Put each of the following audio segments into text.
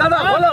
দাদা বলো।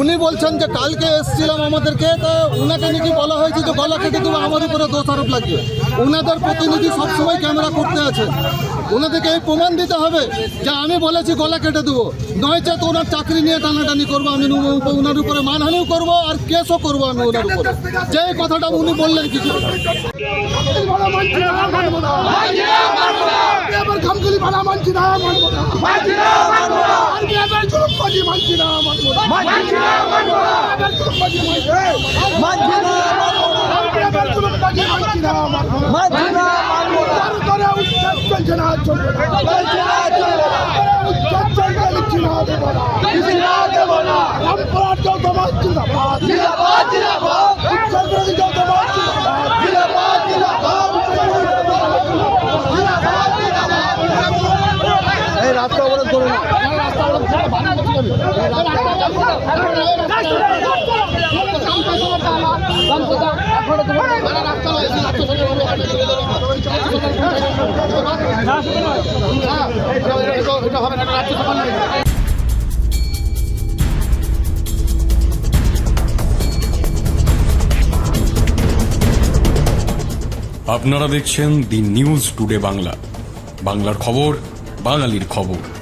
উনি বলছেন যে কালকে এসেছিলাম আমাদেরকে তা উনাকে নাকি বলা হয়েছে যে গলা কেটে দেবো আমার উপরে দোষারোপ লাগবে। উনাদের প্রতিনিধি সবসময় ক্যামেরা করতে আছে। ওনাদেরকে এই প্রমাণ দিতে হবে যে আমি বলেছি গলা কেটে দেবো। নয়তো তো ওনার চাকরি নিয়ে টানাটানি করব আমি ওনার উপরে মানহানিও করব আর কেসও করব আমি ওনার উপরে। যে কথাটা উনি বললেন কিছু মানছি না আবার খামগুলি ভাড়া মানছি জুলুমবাজি মানছি না মানবো না। আবার জুলুমবাজি মানছি আমি আবার জুলুমবাজি মানছি না মানবো না। তার করে উচ্ছেদ চলছে না চলবে না। উচ্ছেদ চলবে দিচ্ছি না দেবো না। রামপুরার যৌথবাদ জিন্দাবাদ। উচ্ছেদ আপনারা দেখছেন দি নিউজ টুডে বাংলা। বাংলার খবর বাঙালির খবর।